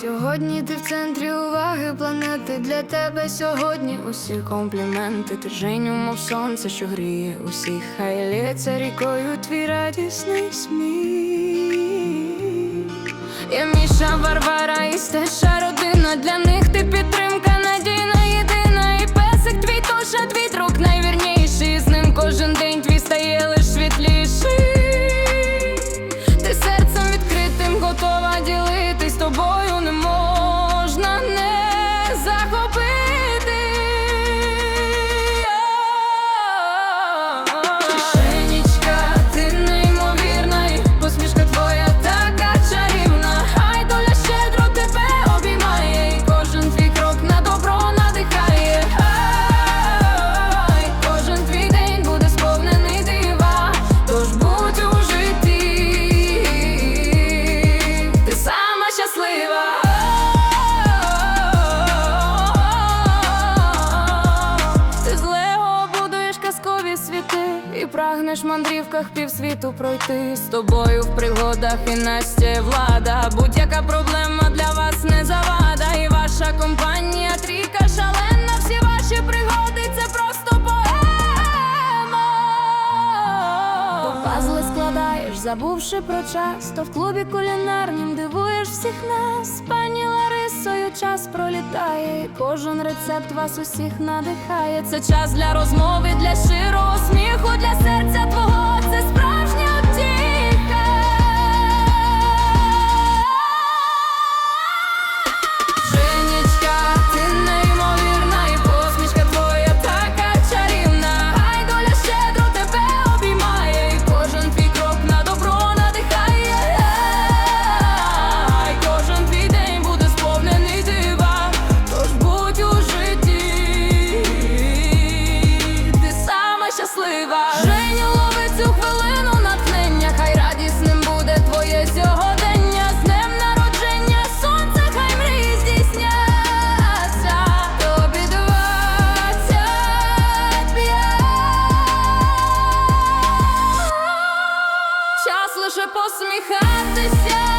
Сьогодні ти в центрі уваги планети. Для тебе сьогодні усі компліменти. Ти Женю, мов сонце, що гріє усіх. Хай лється рікою твій радісний сміх. Я Міша, Варвара і стеша родина. Для них ти підтримка, казкові світи і прагнеш мандрівках півсвіту пройти з тобою в пригодах і Настя влада. Будь-яка проблема для вас не завада. І ваша компанія трійка шалена. Всі ваші пригоди це просто поема. Пазли складаєш, забувши про час, то в клубі кулінарнім дивуєш всіх нас. Пані Ларисою час пролітає, кожен рецепт вас усіх надихає. Це час для розмови, для щирого сміху, для посміхатися.